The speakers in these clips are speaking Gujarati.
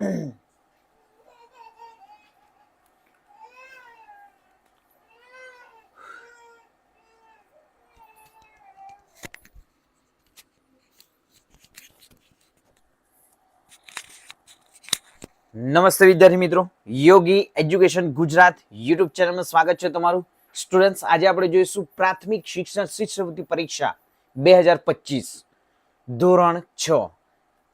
નમસ્તે વિદ્યાર્થી મિત્રો. યોગી એજ્યુકેશન ગુજરાત યુટ્યુબ ચેનલમાં સ્વાગત છે તમારું. સ્ટુડન્ટ્સ, આજે આપણે જોઈશું પ્રાથમિક શિક્ષણ શિષ્યવૃત્તિ પરીક્ષા બે હજાર પચીસ. ધોરણ છ.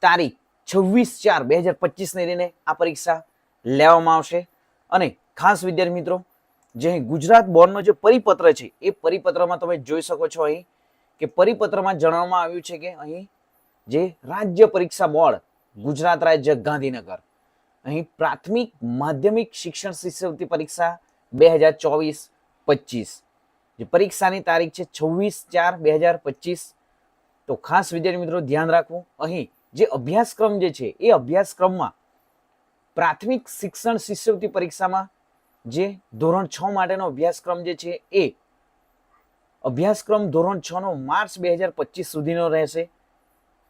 તારીખ છવ્વીસ ચાર બે હજાર પચીસને લઈને આ પરીક્ષા લેવામાં આવશે. અને ખાસ વિદ્યાર્થી મિત્રો, જે ગુજરાત બોર્ડનો જે પરિપત્ર છે, એ પરિપત્રમાં તમે જોઈ શકો છો અહીં કે પરિપત્રમાં જણાવવામાં આવ્યું છે કે અહીં જે રાજ્ય પરીક્ષા બોર્ડ, ગુજરાત રાજ્ય ગાંધીનગર, અહીં પ્રાથમિક માધ્યમિક શિક્ષણ શિષ્યવૃત્તિ પરીક્ષા બે હજાર ચોવીસ પચીસ. જે પરીક્ષાની તારીખ છે છવ્વીસ ચાર બે હજાર પચીસ. તો ખાસ વિદ્યાર્થી મિત્રો ધ્યાન રાખવું, અહીં જે અભ્યાસક્રમ જે છે, એ અભ્યાસક્રમમાં પ્રાથમિક શિક્ષણ શિષ્યવૃત્તિ પરીક્ષામાં જે ધોરણ છ માટેનો અભ્યાસક્રમ જે છે, એ અભ્યાસક્રમ ધોરણ છ નો માર્ચ બે હજાર પચીસ સુધીનો રહેશે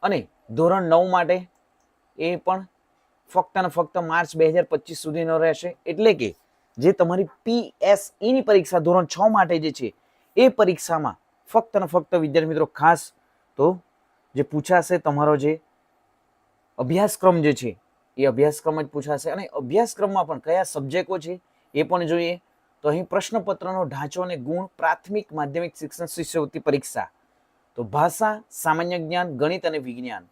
અને ધોરણ નવ માટે એ પણ ફક્ત અને ફક્ત માર્ચ બે હજાર પચીસ સુધીનો રહેશે. એટલે કે જે તમારી પીએસઈની પરીક્ષા ધોરણ છ માટે જે છે, એ પરીક્ષામાં ફક્ત અને ફક્ત વિદ્યાર્થી મિત્રો ખાસ તો જે પૂછાશે તમારો જે અભ્યાસક્રમ જે છે, એ અભ્યાસક્રમ જ પૂછાશે અને અભ્યાસક્રમમાં પણ કયા સબ્જેક્ટો છે, એ પણ જોઈએ. તો અહીં પ્રશ્નપત્રનો ઢાંચો અને ગુણ પ્રાથમિક માધ્યમિક શિક્ષણ શિષ્યવૃત્તિ પરીક્ષા. તો ભાષા, સામાન્ય જ્ઞાન, ગણિત અને વિજ્ઞાન.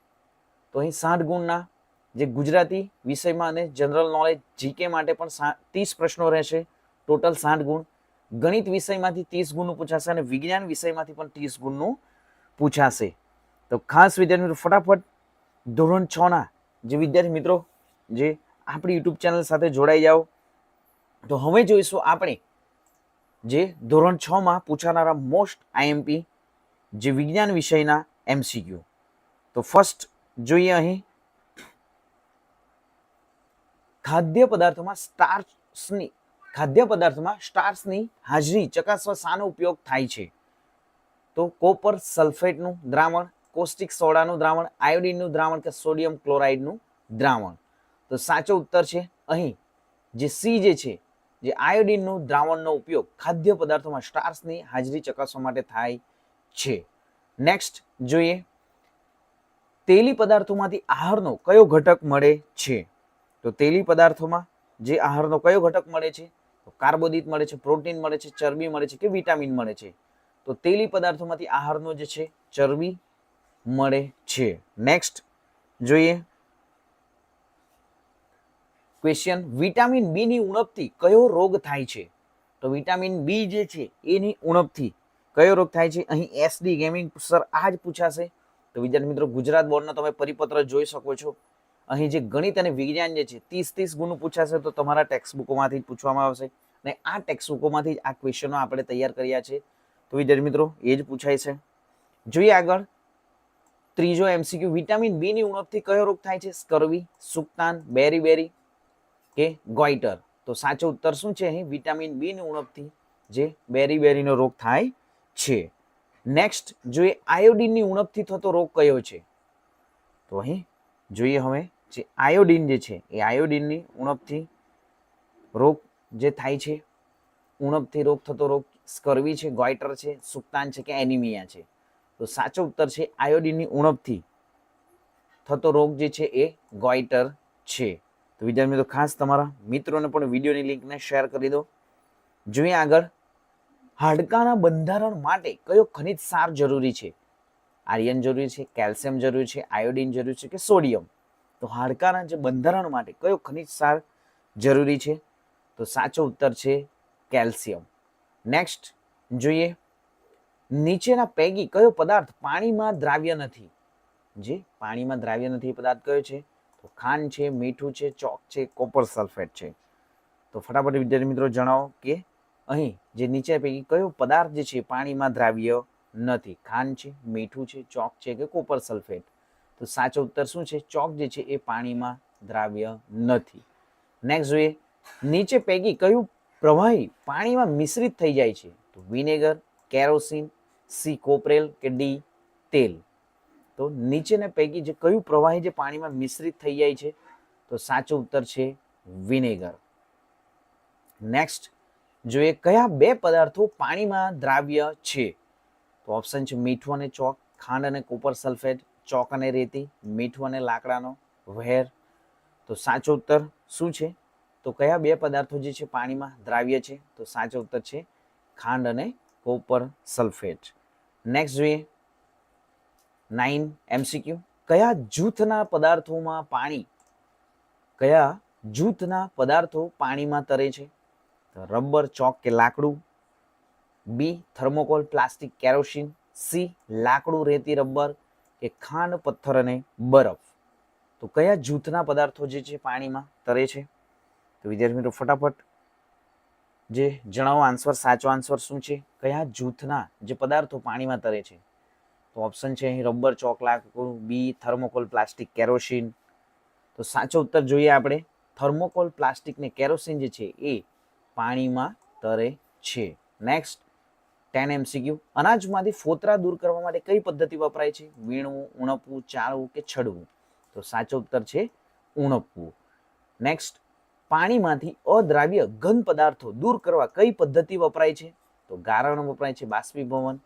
તો અહીં સાઠ ગુણના, જે ગુજરાતી વિષયમાં અને જનરલ નોલેજ જીકે માટે પણ ત્રીસ પ્રશ્નો રહેશે. ટોટલ સાઠ ગુણ. ગણિત વિષયમાંથી ત્રીસ ગુણનું પૂછાશે અને વિજ્ઞાન વિષયમાંથી પણ ત્રીસ ગુણનું પૂછાશે. તો ખાસ વિદ્યાર્થી ફટાફટ ધોરણ છ ના જે વિદ્યાર્થી મિત્રો, જે આપણી યુટ્યુબ ચેનલ સાથે જોડાઈ જાઓ, તો હવે જોઈશું આપણે જે ધોરણ છ માં પૂછાનારા મોસ્ટ આઈએમપી જે વિજ્ઞાન વિષયના એમસીક્યુ તો ફર્સ્ટ જોઈએ અહીં, ખાદ્ય પદાર્થોમાં સ્ટાર્ચની ખાદ્ય પદાર્થોમાં સ્ટાર્ચની હાજરી ચકાસવા શાનો ઉપયોગ થાય છે? તો કોપર સલ્ફેટનું દ્રાવણ કોસ્ટિક સોડાનું દ્રાવણ, આયોડિનનું દ્રાવણ કે સોડિયમ ક્લોરાઇડનું દ્રાવણ. તો સાચો ઉત્તર છે, અહીં જે સી જે છે, જે આયોડિનનું દ્રાવણનો ઉપયોગ ખાદ્ય પદાર્થોમાં સ્ટાર્સની હાજરી ચકાસવા માટે થાય છે. નેક્સ્ટ જોઈએ, તેલી પદાર્થોમાંથી આહારનો કયો ઘટક મળે છે? તો તેલી પદાર્થોમાં જે આહારનો કયો ઘટક મળે છે? કાર્બોદિત મળે છે, પ્રોટીન મળે છે, ચરબી મળે છે કે વિટામિન મળે છે? તો તેલી પદાર્થોમાંથી આહારનો જે છે, ચરબી મળે છે. નેક્સ્ટ જોઈએ. ક્વેશ્ચન વિટામિન બી ની ઉણપથી કયો રોગ થાય છે? તો વિટામિન બી જે છે, એની ઉણપથી કયો રોગ થાય છે? અહીં એસડી ગેમિંગ સર આ જ પૂછાશે. તો વિદ્યાર્થી મિત્રો, ગુજરાત બોર્ડનો તમે પરિપત્ર જોઈ શકો છો. અહીં જે ગણિત અને વિજ્ઞાન જે છે, ત્રીસ ત્રીસ ગુણનું પૂછાશે તો તમારા ટેક્સ્ટબુકોમાંથી જ પૂછવામાં આવશે. અને આ ટેક્સ્ટબુકોમાંથી જ આ ક્વેશ્ચનો આપણે તૈયાર કર્યા છે. તો વિદ્યાર્થી મિત્રો, એ જ પૂછાય છે. જોઈએ આગળ. ત્રીજો એમસીક્યુ વિટામિન બી ની ઉણપથી કયો રોગ થાય છે? સ્કર્વી, સુક્તાન બેરી બેરી કે ગોઈટર? તો સાચો ઉત્તર શું છે અહીં? વિટામિન બી ની ઉણપથી જે બેરી બેરીનો રોગ થાય છે. નેક્સ્ટ જોઈએ આયોડિનની ઉણપથી થતો રોગ કયો છે? તો અહીં જોઈએ હવે જે આયોડિન જે છે, એ આયોડિનની ઉણપથી રોગ જે થાય છે, ઉણપથી રોગ થતો રોગ સ્કર્વી છે, ગોઈટર છે, સુક્તાન છે કે એનિમિયા છે? તો સાચો ઉત્તર છે આયોડિનની ઉણપથી થતો રોગ જે છે એ ગોઈટર છે. તો વિદ્યાર્થી મિત્રો, ખાસ તમારા મિત્રોને પણ વિડીયોની લિંકને શેર કરી દો. જોઈએ આગળ. હાડકાના બંધારણ માટે કયો ખનિજ સાર જરૂરી છે? આર્યન જરૂરી છે, કેલ્શિયમ જરૂરી છે, આયોડિન જરૂરી છે કે સોડિયમ? તો હાડકાના જે બંધારણ માટે કયો ખનિજ સાર જરૂરી છે? તો સાચો ઉત્તર છે કેલ્શિયમ. નેક્સ્ટ જોઈએ. નીચેના પૈકી કયો પદાર્થ પાણીમાં દ્રાવ્ય નથી? જે પાણીમાં દ્રાવ્ય નથી એ પદાર્થ કયો છે? તો ખાંડ છે, મીઠું છે, ચોક છે, કોપર સલ્ફેટ છે. તો ફટાફટ વિદ્યાર્થી મિત્રો જણાવો કે અહીં જે નીચે પૈકી કયો પદાર્થ જે છે પાણીમાં દ્રાવ્ય નથી? ખાંડ છે, મીઠું છે, ચોક છે કે કોપર સલ્ફેટ? તો સાચો ઉત્તર શું છે? ચોક જે છે એ પાણીમાં દ્રાવ્ય નથી. નેક્સ્ટ જોઈએ. નીચે પૈકી કયું પ્રવાહી પાણીમાં મિશ્રિત થઈ જાય છે? તો વિનેગર, કેરોસીન સી કોપરેલ કે ડી તેલ? તો નીચેના પૈકી જે કયું પ્રવાહી જે પાણીમાં મિશ્રિત થઈ જાય છે? તો સાચો ઉત્તર છે વિનેગર. નેક્સ્ટ જોઈએ કયા બે પદાર્થો પાણીમાં દ્રાવ્ય છે? તો ઓપ્શન છે મીઠું અને ચોક, ખાંડ અને કોપર સલ્ફેટ ચોક અને રેતી, મીઠું અને લાકડાનો વહેર. તો સાચો ઉત્તર શું છે? તો કયા બે પદાર્થો જે છે પાણીમાં દ્રાવ્ય છે? તો સાચો ઉત્તર છે ખાંડ અને કોપર સલ્ફેટ નેક્સ્ટ જોઈએ. નાઇન એમસીક્યુ કયા જૂથના પદાર્થોમાં પાણી? કયા જૂથના પદાર્થો પાણીમાં તરે છે? રબર, ચોક કે લાકડું? B thermocol, plastic, kerosene. C લાકડું, રેતી, રબર કે ખાંડ, પથ્થર અને બરફ. તો કયા જૂથના પદાર્થો જે છે પાણીમાં તરે છે? તો વિદ્યાર્થી મિત્રો, ફટાફટ જે જણાવો આન્સર સાચો આન્સર શું છે? કયા જૂથના જે પદાર્થો પાણીમાં તરે છે? તો ઓપ્શન છે અહીં રબર ચોકલાક બી થર્મોકોલ પ્લાસ્ટિક કેરોસીન તો સાચો ઉત્તર જોઈએ આપણે. થર્મોકોલ પ્લાસ્ટિક ને કેરોસીન જે છે એ પાણીમાં તરે છે. નેક્સ્ટ ટેન એમસીક્યુ અનાજમાંથી ફોતરા દૂર કરવા માટે કઈ પદ્ધતિ વપરાય છે? વીણવું, ઉણપવું ચાળવું કે છડવું? તો સાચો ઉત્તર છે ઉણપવું. નેક્સ્ટ પાણીમાંથી અદ્રાવ્ય ઘન પદાર્થો દૂર કરવા કઈ પદ્ધતિ વપરાય છે? તો ગારણ વપરાય છે બાષ્પીભવન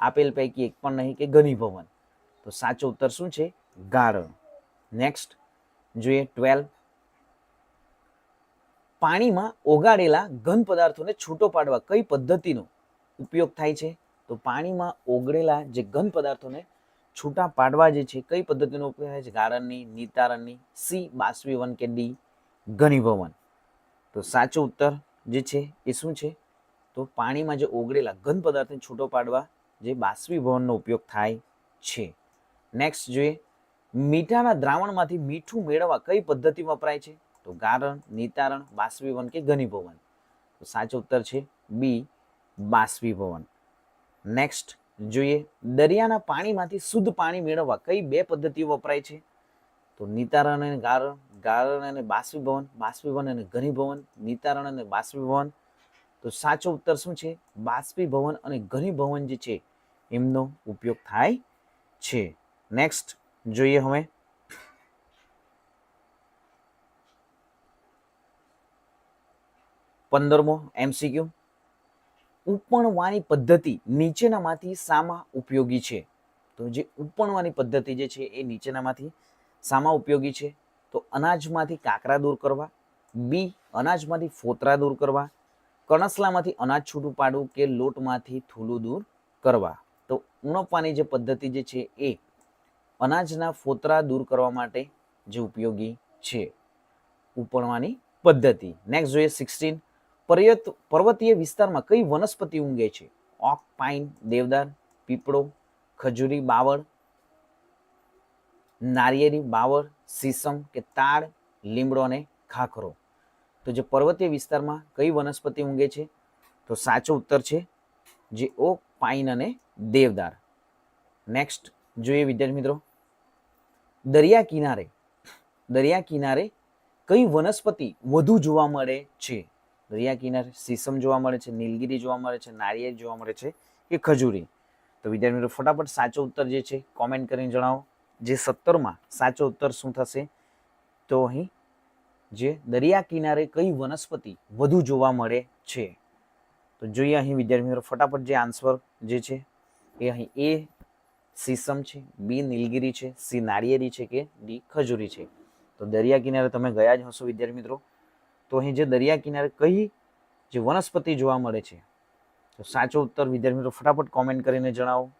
આપેલ પૈકી એક પણ નહીં કે ઘનીભવન તો સાચો ઉત્તર શું છે? ગારણ નેક્સ્ટ જોઈએ ટ્વેલ્વ પાણીમાં ઓગાળેલા ઘન પદાર્થોને છૂટો પાડવા કઈ પદ્ધતિનો ઉપયોગ થાય છે? તો પાણીમાં ઓગળેલા જે ઘન પદાર્થોને છૂટા પાડવા જે છે, કઈ પદ્ધતિનો ઉપયોગ થાય છે? ગારણની નિતારણની સી બાષ્પીભવન કે ડી? ઘનીભવન. તો સાચો ઉત્તર જે છે એ શું છે? તો પાણીમાં જે ઓગળેલા ઘન પદાર્થને છૂટો પાડવા જે બાષ્પીભવનનો ઉપયોગ થાય છે. નેક્સ્ટ જોઈએ, મીઠાના દ્રાવણમાંથી મીઠું મેળવવા કઈ પદ્ધતિ વપરાય છે? તો ગારણ, નિતારણ બાષ્પીભવન કે ઘનીભવન? તો સાચો ઉત્તર છે બી બાષ્પીભવન નેક્સ્ટ જોઈએ, દરિયાના પાણીમાંથી શુદ્ધ પાણી મેળવવા કઈ બે પદ્ધતિઓ વપરાય છે? તો નિતારણ અને ગારણ ગારણ અને બાષ્પીભવન બાષ્પીભવન અને ઘનીભવન, નિતારણ અને બાષ્પીભવન. તો સાચો ઉત્તર શું છે? બાષ્પીભવન અને ઘનીભવન જે છે, એમનો ઉપયોગ થાય છે. નેક્સ્ટ જોઈએ હવે. પંદરમો એમસીક્યુ ઉપણવાની પદ્ધતિ નીચેનામાંથી સામાં ઉપયોગી છે. તો જે ઉપણવાની પદ્ધતિ જે છે, એ નીચેનામાંથી શામાં ઉપયોગી છે? તો અનાજમાંથી કાકરા દૂર કરવા, બી, અનાજમાંથી ફોતરા દૂર કરવા, કણસલામાંથી અનાજ છૂટું પાડવું કે લોટમાંથી થૂલું દૂર કરવા? તો ઉણપવાની જે પદ્ધતિ જે છે એ અનાજના ફોતરા દૂર કરવા માટે જે ઉપયોગી છે. ઉપણવાની પદ્ધતિ. નેક્સ્ટ જોઈએ સિક્સટીન પર્યત, પર્વતીય વિસ્તારમાં કઈ વનસ્પતિ ઊંઘે છે? ઓક પાઇન દેવદાર, પીપળો, ખજૂરી, બાવળ નારિયેળી, બાવળ સીસમ કે તાડ, લીમડો અને ખાખરો. તો જે પર્વતીય વિસ્તારમાં કઈ વનસ્પતિ ઊંઘે છે? તો સાચો ઉત્તર છે જે ઓક પાઇન અને દેવદાર. નેક્સ્ટ જોઈએ વિદ્યાર્થી મિત્રો. દરિયા કિનારે દરિયા કિનારે કઈ વનસ્પતિ વધુ જોવા મળે છે? દરિયા કિનારે સીસમ જોવા મળે છે, નીલગિરી જોવા મળે છે, નારિયેળ જોવા મળે છે કે ખજૂરી? તો વિદ્યાર્થી મિત્રો, ફટાફટ સાચો ઉત્તર જે છે કોમેન્ટ કરીને જણાવો. જે સત્તરમાં સાચો ઉત્તર શું થશે? તો અહીં જે દરિયા કિનારે કઈ વનસ્પતિ વધુ જોવા મળે છે? તો જોઈએ અહીં વિદ્યાર્થી મિત્રો ફટાફટ જે આન્સર જે છે એ અહીં એ સીસમ છે બી નીલગિરી છે સી નાળિયેરી છે કે ડી ખજૂરી છે. તો દરિયા કિનારે તમે ગયા જ હશો વિદ્યાર્થી મિત્રો. તો અહીં જે દરિયા કિનારે કઈ જે વનસ્પતિ જોવા મળે છે? તો સાચો ઉત્તર વિદ્યાર્થી મિત્રો, ફટાફટ કોમેન્ટ કરીને જણાવો.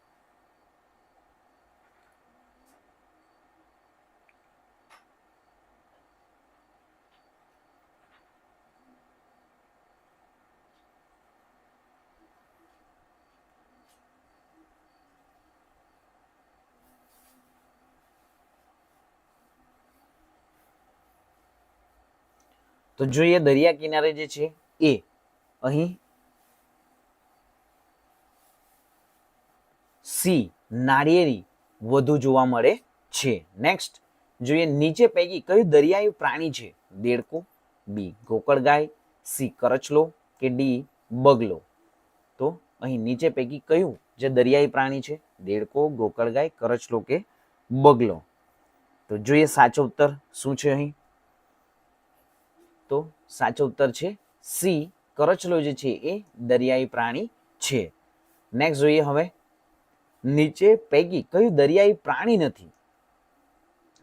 તો જોઈએ દરિયા કિનારે જે છે એ. અહીં સી, નાળિયેરી વધુ જોવા મળે છે. નેક્સ્ટ જોઈએ નીચે પૈકી કયું દરિયાયું પ્રાણી છે? દેડકો, બી, ગોકળગાય, સી, કરચલો કે ડી, બગલો? તો અહીં નીચે પૈકી કયું જે દરિયાઈ પ્રાણી છે? દેડકો, ગોકળગાય, કરચલો કે બગલો? તો જોઈએ સાચો ઉત્તર શું છે અહીં? તો સાચો ઉત્તર છે સી. કરચલો જે છે એ દરિયાઈ પ્રાણી છે. નેક્સ્ટ જોઈએ હવે. નીચે પૈકી કયું દરિયાઈ પ્રાણી નથી?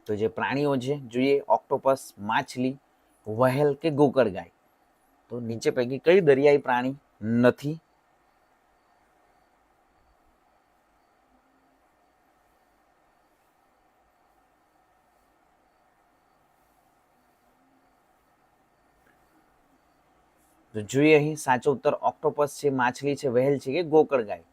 તો જે પ્રાણીઓ છે, જોઈએ ઓક્ટોપસ, માછલી, વહેલ કે ગોકળગાય. તો નીચે પૈકી કયું દરિયાઈ પ્રાણી નથી? તો જોઈએ અહીં, સાચો ઉત્તર ઓક્ટોપસ છે, માછલી છે, વહેલ છે કે ગોકળ ગાય?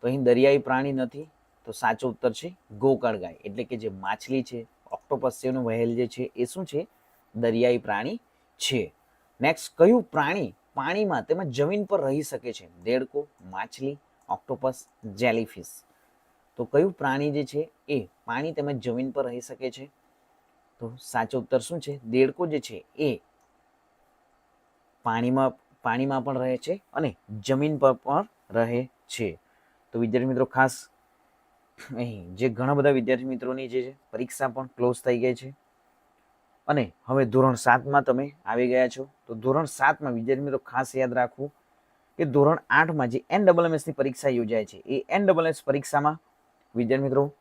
તો અહીં દરિયાઈ પ્રાણી નથી, તો સાચો ઉત્તર છે ગોકળગાય એટલે કે જે માછલી છે, ઓક્ટોપસ છે અને વહેલ જે છે, એ શું છે? દરિયાઈ પ્રાણી છે. નેક્સ્ટ કયું પ્રાણી પાણીમાં તેમજ જમીન પર રહી શકે છે? દેડકો, માછલી, ઓક્ટોપસ, જેલીફિશ. તો કયું પ્રાણી જે છે, એ પાણી તેમજ જમીન પર રહી શકે છે? તો સાચો ઉત્તર શું છે? દેડકો જે છે, એ પાણીમાં પાણીમાં પણ રહે છે અને જમીન પર પણ રહે છે. તો વિદ્યાર્થી મિત્રો, ખાસ અહીં જે ઘણા બધા વિદ્યાર્થી મિત્રોની જે છે, પરીક્ષા પણ ક્લોઝ થઈ ગઈ છે. અને હવે ધોરણ સાતમાં તમે આવી ગયા છો. તો ધોરણ સાતમાં વિદ્યાર્થી મિત્રો, ખાસ યાદ રાખવું કે ધોરણ આઠમાં જે એન ડબલ એમએસની પરીક્ષા યોજાય છે, એ એન ડબલ એસ પરીક્ષામાં વિદ્યાર્થી મિત્રો,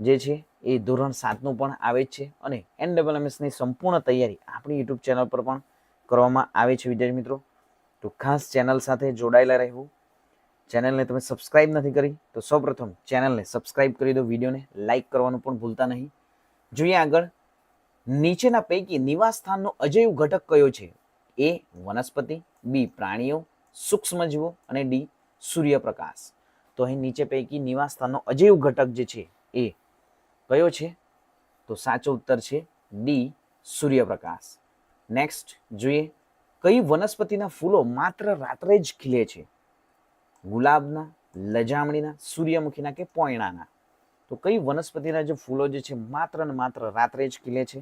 જે છે, એ ધોરણ સાતનું પણ આવે જ છે. અને એન ડબલ સંપૂર્ણ તૈયારી આપણી યુટ્યુબ ચેનલ પર પણ કરવામાં આવે છે, વિદ્યાર્થી મિત્રો. તો ખાસ ચેનલ સાથે જોડાયેલા રહેવું. ચેનલને તમે સબસ્ક્રાઇબ નથી કરી, તો સૌપ્રથમ ચેનલને સબસ્ક્રાઇબ કરી દો, વિડીયોને લાઇક કરવાનું પણ ભૂલતા નહીં. જોઈએ આગળ. નીચેના પૈકી નિવાસ સ્થાનનો અજૈવ ઘટક કયો છે? એ, વનસ્પતિ, બી, પ્રાણીઓ, સૂક્ષ્મજીવો અને ડી, સૂર્યપ્રકાશ. તો અહીં નીચે પૈકી નિવાસ સ્થાનનો અજૈવ ઘટક જે છે, એ કયો છે? તો સાચો ઉત્તર છે, ડી, સૂર્યપ્રકાશ. નેક્સ્ટ જોઈએ કઈ વનસ્પતિના ફૂલો માત્ર રાત્રે જ ખીલે છે? ગુલાબના, લજામણીના, સૂર્યમુખીના કે પોયણાના? તો કઈ વનસ્પતિના જે ફૂલો જે છે માત્ર ને માત્ર રાત્રે જ ખીલે છે?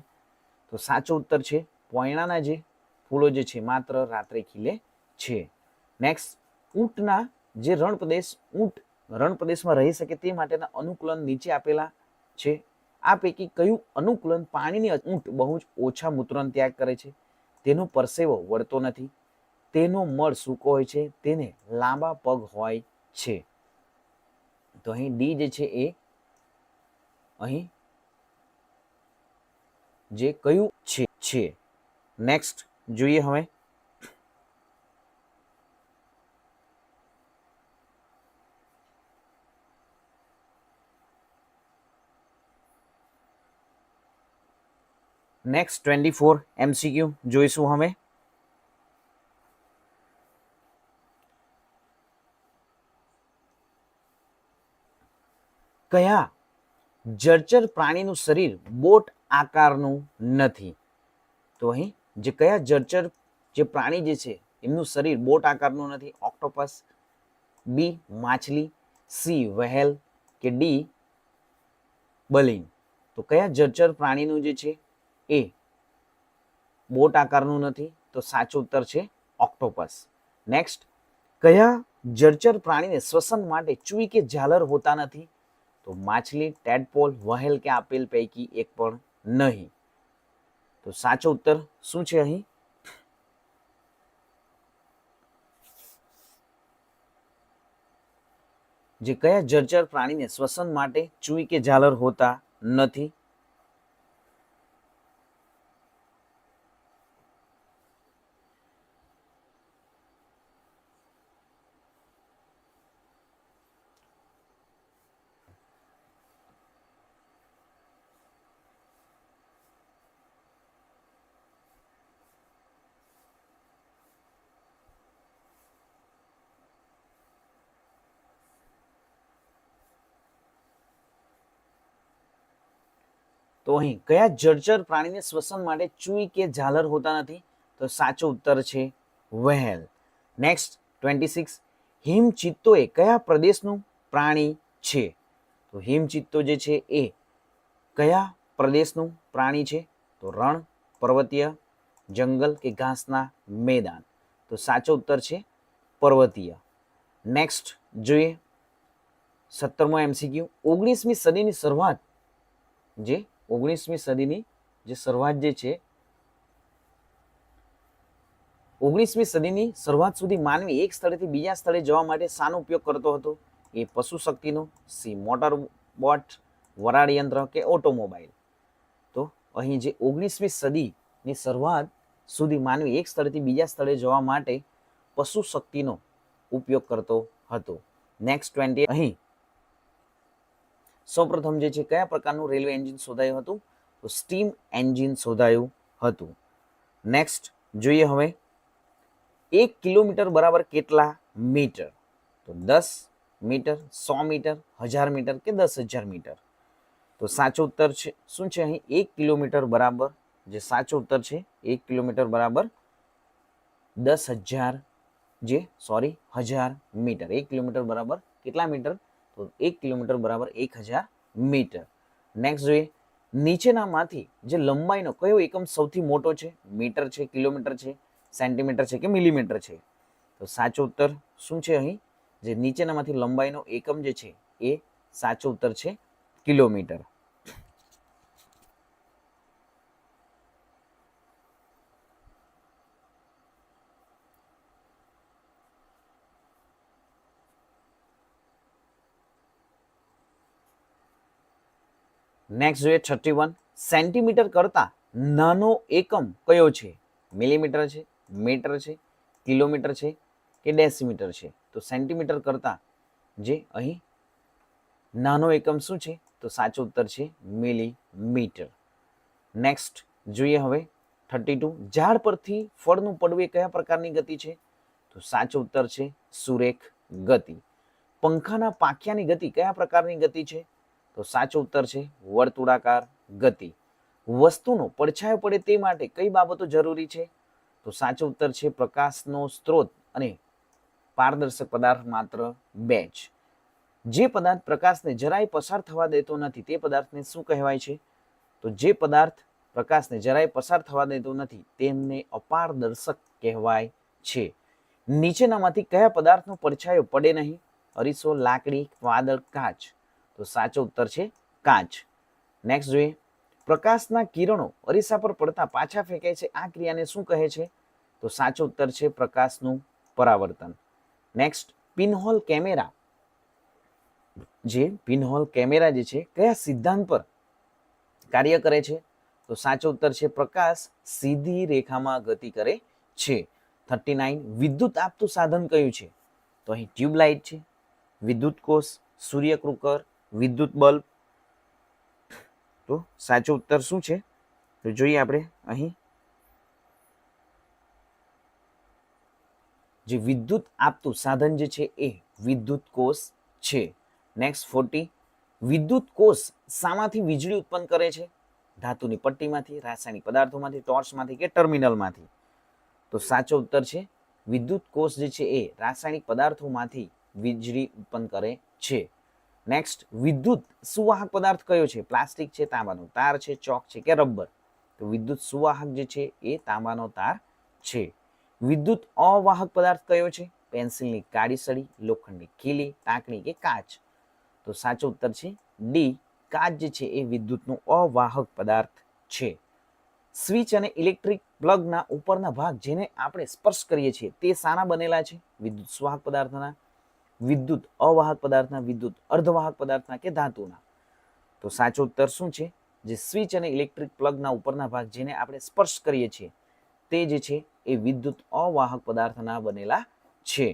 તો સાચો ઉત્તર છે પોયણાના જે ફૂલો જે છે માત્ર રાત્રે ખીલે છે. નેક્સ્ટ ઊંટના જે રણપ્રદેશ, ઊંટ રણપ્રદેશમાં રહી શકે તે માટેના અનુકૂલન નીચે આપેલા છે. આ પૈકી કયું અનુકૂલન પાણીની ઊંટ બહુ જ ઓછા મૂત્રનો ત્યાગ કરે છે? તેનો પરસેવો વળતો નથી. તેનો મળ સૂકો હોય છે. તેને લાંબા પગ હોય છે. તો અહીં ડી જે છે એ અહીં જે કયું છે છે. નેક્સ્ટ જોઈએ હવે. નેક્સ્ટ ટ્વેન્ટી ફોર એમસીક્યુ જોઈશું અમે. કયા? જળચર પ્રાણીનું શરીર બોટ આકારનું નથી. તો અહીં જે કયા જળચર જે પ્રાણી જે છે, એમનું શરીર બોટ આકારનું નથી. ઓક્ટોપસ બી માછલી સી વહેલ કે ડી બલિંગ. તો કયા જળચર પ્રાણીનું જે છે એ બોટ આકારનું નથી, તો સાચો ઉત્તર છે ઓક્ટોપસ. નેક્સ્ટ કયા જળચર પ્રાણીને શ્વસન માટે ચૂઈ કે ઝાલર હોતા નથી? તો માછલી, ટેડપોલ, વહેલ કે આપેલ પૈકી એક પણ નહીં. તો સાચો ઉત્તર શું છે અહીં? જે કયા જળચર પ્રાણીને શ્વસન માટે ચૂઈ કે ઝાલર હોતા નથી? તો અહીં, કયા જળચર પ્રાણીને શ્વસન માટે ચૂઈ કે ઝાલર હોતા નથી? તો સાચો ઉત્તર છે, વહેલ. નેક્સ્ટ ટ્વેન્ટી સિક્સ હિમચિત્તો એ કયા પ્રદેશનું પ્રાણી છે? તો હિમચિત્તો જે છે એ કયા પ્રદેશનું પ્રાણી છે? તો રણ, પર્વતીય, જંગલ કે ઘાસના મેદાન. તો સાચો ઉત્તર છે, પર્વતીય. નેક્સ્ટ જોઈએ, સત્તરમો એમસીક્યુ ઓગણીસમી સદીની શરૂઆત જે ઓગણીસમી સદીની જે શરૂઆત જે છે ઓગણીસમી સદીની શરૂઆત સુધી માનવી એક સ્થળેથી બીજા સ્થળે જવા માટે શાનો ઉપયોગ કરતો હતો? એ પશુ શક્તિનો સી મોટર બોટ, વરાળ યંત્ર કે ઓટોમોબાઈલ? તો અહીં જે ઓગણીસમી સદીની શરૂઆત સુધી માનવી એક સ્થળેથી બીજા સ્થળે જવા માટે પશુ શક્તિનો ઉપયોગ કરતો હતો. નેક્સ્ટ ટ્વેન્ટી અહીં સૌપ્રથમ જે છે, કયા પ્રકારનું રેલવે એન્જિન શોધાયું હતું? તો સ્ટીમ એન્જિન શોધાયું હતું. નેક્સ્ટ જોઈએ હવે. એક કિલોમીટર બરાબર કેટલા મીટર? તો દસ મીટર, સો મીટર, હજાર મીટર કે દસ હજાર મીટર? તો સાચો ઉત્તર છે, શું છે અહીં? એક કિલોમીટર બરાબર, જે સાચો ઉત્તર છે, એક કિલોમીટર બરાબર દસ હજાર, જે સોરી હજાર મીટર. એક કિલોમીટર બરાબર કેટલા મીટર? તો એક કિલોમીટર બરાબર એક હજાર મીટર. નેક્સ્ટ જોઈએ, નીચેનામાંથી જે લંબાઈનો કયો એકમ સૌથી મોટો છે? મીટર છે, કિલોમીટર છે, સેન્ટીમીટર છે કે મિલીમીટર છે? તો સાચો ઉત્તર શું છે અહીં? જે નીચેનામાંથી લંબાઈનો એકમ જે છે એ સાચો ઉત્તર છે કિલોમીટર. નેક્સ્ટ જોઈએ થર્ટી વન સેન્ટીમીટર કરતા નાનો એકમ કયો છે? મિલીમીટર છે મીટર છે કિલોમીટર છે કે ડેસીમીટર છે? તો સેન્ટીમીટર કરતા જે અહીં નાનો એકમ શું છે? તો સાચો ઉત્તર છે મિલીમીટર નેક્સ્ટ જોઈએ હવે થર્ટી ટુ ઝાડ પરથી ફળનું પડવું એ કયા પ્રકારની ગતિ છે? તો સાચો ઉત્તર છે સુરેખ ગતિ. પંખાના પાંખિયાની ગતિ કયા પ્રકારની ગતિ છે? તો સાચો ઉત્તર છે વર્તુળાકાર ગતિ. વસ્તુનો પડછાયો પડે તે માટે કઈ બાબતો જરૂરી છે? તો સાચો ઉત્તર છે પ્રકાશનો સ્ત્રોત અને પારદર્શક પદાર્થ માત્ર બે જ જે પદાર્થ પ્રકાશને જરાય પસાર થવા દેતો નથી તે પદાર્થને શું કહેવાય છે? તો જે પદાર્થ પ્રકાશને જરાય પસાર થવા દેતો નથી તેમને અપારદર્શક કહેવાય છે. નીચેનામાંથી કયા પદાર્થનો પડછાયો પડે નહીં? અરીસો, લાકડી, વાદળ, કાચ. તો સાચો ઉત્તર છે કાચ. નેક્સ્ટ જોઈએ. પ્રકાશના કિરણો અરીસા પર પડતા પાછા ફેંકાય છે. આ ક્રિયાને શું કહે છે? તો સાચો ઉત્તર છે પ્રકાશનું પરાવર્તન. Next pinhole camera. જે પિનહોલ કેમેરા જે છે, કયા સિદ્ધાંત પર કાર્ય કરે છે? તો સાચો ઉત્તર છે પ્રકાશ સીધી રેખામાં ગતિ કરે છે. થર્ટી નાઇન વિદ્યુત આપતું સાધન કયું છે? તો અહીં ટ્યુબલાઇટ છે, વિદ્યુત કોષ, સૂર્યકૃકર વિદ્યુત બલ્બ. તો સાચો ઉત્તર શું છે? તો જોઈએ આપણે અહીં. જે વિદ્યુત આપતું સાધન જે છે એ વિદ્યુત કોષ છે. નેક્સ્ટ ફોર્ટી વિદ્યુત કોષ શામાંથી વીજળી ઉત્પન્ન કરે છે? ધાતુની પટ્ટીમાંથી, રાસાયણિક પદાર્થોમાંથી, ટોર્ચમાંથી કે ટર્મિનલમાંથી. તો સાચો ઉત્તર છે, વિદ્યુત કોષ જે છે એ રાસાયણિક પદાર્થોમાંથી વીજળી ઉત્પન્ન કરે છે. નેક્સ્ટ વિદ્યુત સુવાહક પદાર્થ કયો છે? પ્લાસ્ટિક છે, તાંબાનો તાર છે, ચોક છે કે રબર? તો વિદ્યુત સુવાહક જે છે, એ તાંબાનો તાર છે. વિદ્યુત અવાહક પદાર્થ કયો છે? પેન્સિલની કાળી સળી, લોખંડની ખીલી, ટાંકણી કે કાચ? તો સાચો ઉત્તર છે ડી કાચ જે છે, એ વિદ્યુતનો અવાહક પદાર્થ છે. સ્વિચ અને ઇલેક્ટ્રિક પ્લગના ઉપરના ભાગ જેને આપણે સ્પર્શ કરીએ છીએ, તે સારા બનેલા છે? વિદ્યુત સુવાહક પદાર્થના વિદ્યુત અવાહક પદાર્થના, વિદ્યુત અર્ધવાહક પદાર્થના કે ધાતુના. તો સાચો ઉત્તર શું છે? જે સ્વિચ અને ઇલેક્ટ્રિક પ્લગના ઉપરના ભાગ જેને આપણે સ્પર્શ કરીએ છીએ, તે જે છે એ વિદ્યુત અવાહક પદાર્થના બનેલા છે.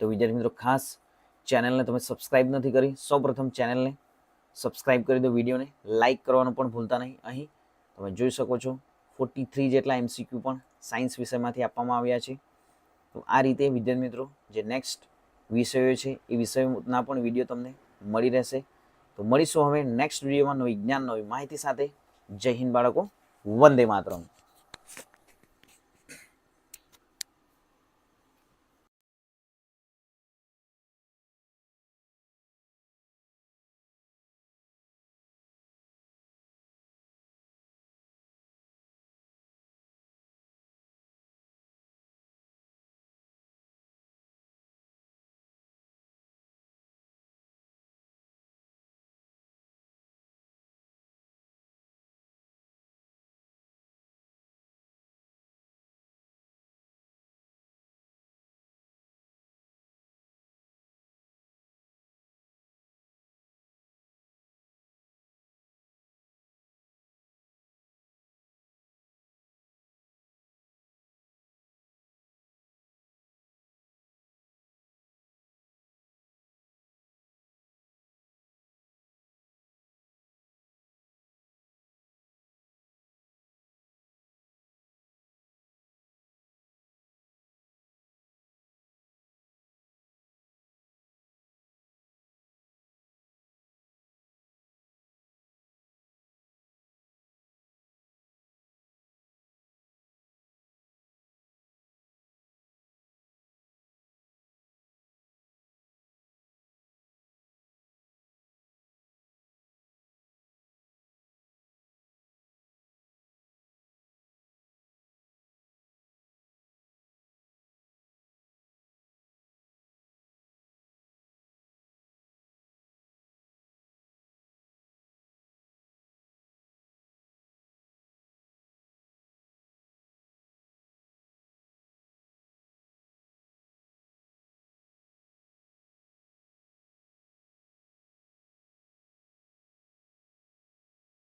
તો વિદ્યાર્થી મિત્રો, ખાસ ચેનલને તમે સબસ્ક્રાઇબ નથી કરી, સૌપ્રથમ ચેનલને સબસ્ક્રાઇબ કરી દો, વિડીયોને લાઇક કરવાનું પણ ભૂલતા નહીં. અહીં તમે જોઈ શકો છો, ફોર્ટી થ્રી જેટલા એમસીક્યુ પણ સાયન્સ વિષયમાંથી આપવામાં આવ્યા છે. તો આ રીતે, વિદ્યાર્થી મિત્રો, જે નેક્સ્ટ વિષયો છે, એ વિષયોના પણ વીડિયો તમને મળી રહેશે. તો મળીશું હવે નેક્સ્ટ વિડીયોમાં નવી જ્ઞાન, નવી માહિતી સાથે. જય હિન્દ બાળકો. વંદે માતરમ.